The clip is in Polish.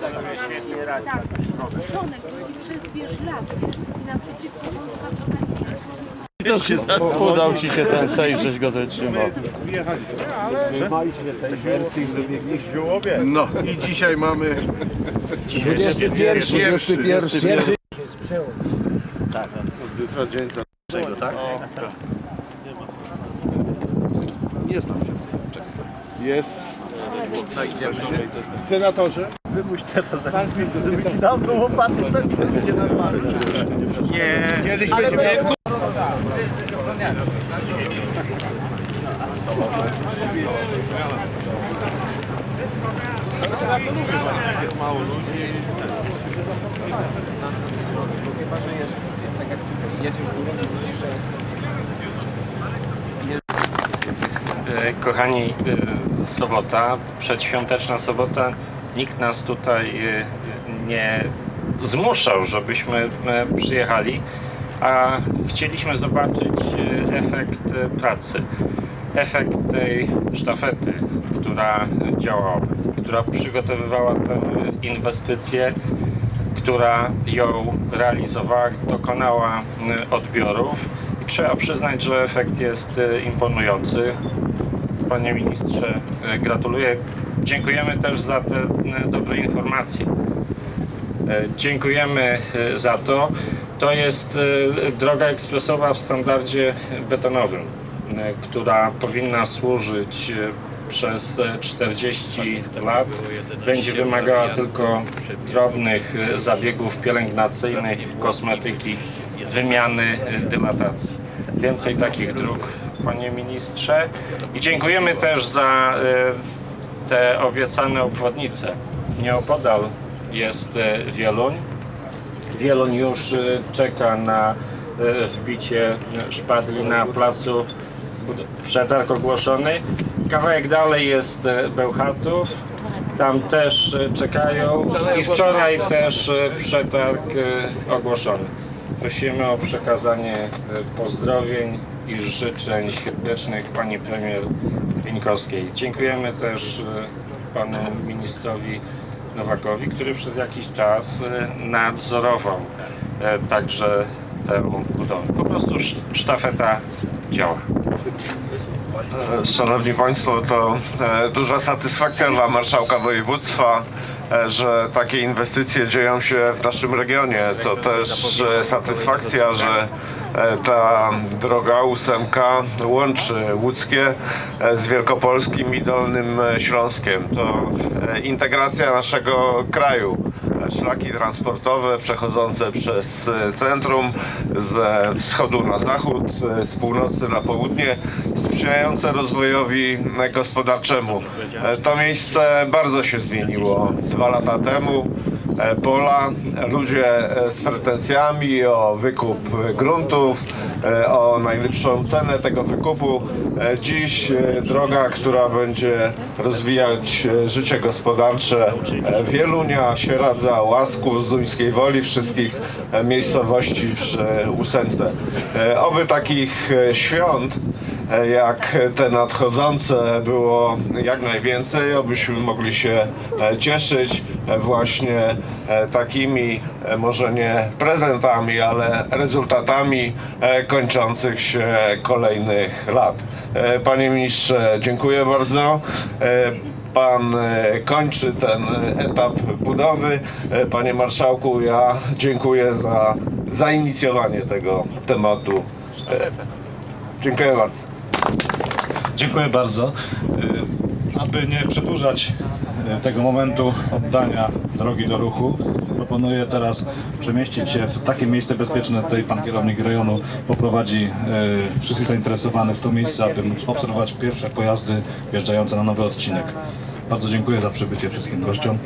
Tak, przez i naprzeciwko wąska Udał ci się ten sejf, żeś go zatrzymał. No i dzisiaj mamy 21. 21. jutro dzień za tak? Jest tam się. Jest. Senatorze, wypuść teraz. Pan żeby ci dał tą łopatę, też będzie normalny. Nie. Kiedyś będzie E, Kochani, e, sobota, przedświąteczna sobota, nikt nas tutaj e, nie zmuszał, żebyśmy e, przyjechali, a chcieliśmy zobaczyć e, efekt e, pracy, efekt tej sztafety, która działała, która przygotowywała tę inwestycję, która ją realizowała, dokonała e, odbiorów. I trzeba przyznać, że efekt jest imponujący. Panie ministrze, e, gratuluję. Dziękujemy też za te e, dobre informacje. E, Dziękujemy za to. To jest droga ekspresowa w standardzie betonowym, która powinna służyć przez e, 40 lat. Będzie wymagała tylko drobnych zabiegów pielęgnacyjnych, kosmetyki, wymiany, dylatacji. Więcej takich dróg, panie ministrze. I dziękujemy też za e, te obiecane obwodnice. Nieopodal jest e, Wieluń. Wieluń już e, czeka na wbicie szpadli na placu przetarg ogłoszony. Kawałek dalej jest Bełchatów. Tam też czekają i wczoraj też przetarg ogłoszony. Prosimy o przekazanie pozdrowień i życzeń świątecznych pani premier Winkowskiej. Dziękujemy też e, panu ministrowi Nowakowi, który przez jakiś czas e, nadzorował e, także tę budowę. Po prostu sz- sztafeta działa. Szanowni Państwo, to duża satysfakcja dla Marszałka Województwa, że takie inwestycje dzieją się w naszym regionie. To też satysfakcja, że ta droga ósemka łączy Łódzkie e, z Wielkopolskim i Dolnym e, Śląskiem. To e, integracja naszego kraju. E, Szlaki transportowe przechodzące przez e, centrum ze wschodu na zachód, e, z północy na południe, sprzyjające rozwojowi e, gospodarczemu. E, To miejsce bardzo się zmieniło dwa lata temu. E, Pola, ludzie e, z pretensjami o wykup gruntów, e, o najlepszą cenę tego wykupu. Dziś droga, która będzie rozwijać życie gospodarcze Wielunia, Sieradza, Łasku, Zduńskiej Woli, wszystkich miejscowości przy ósemce. Oby takich świąt jak te nadchodzące było jak najwięcej, abyśmy mogli się e, cieszyć e, właśnie e, takimi, może nie prezentami, ale rezultatami kończących się kolejnych lat. Panie ministrze, dziękuję bardzo. Pan kończy ten etap budowy. Panie marszałku, ja dziękuję za zainicjowanie tego tematu. Dziękuję bardzo. Dziękuję bardzo. Y, Aby nie przedłużać y, tego momentu oddania drogi do ruchu, proponuję teraz przemieścić się w takie miejsce bezpieczne. Tutaj pan kierownik rejonu poprowadzi y, wszystkich zainteresowanych w to miejsce, aby móc obserwować pierwsze pojazdy wjeżdżające na nowy odcinek. Bardzo dziękuję za przybycie wszystkim gościom.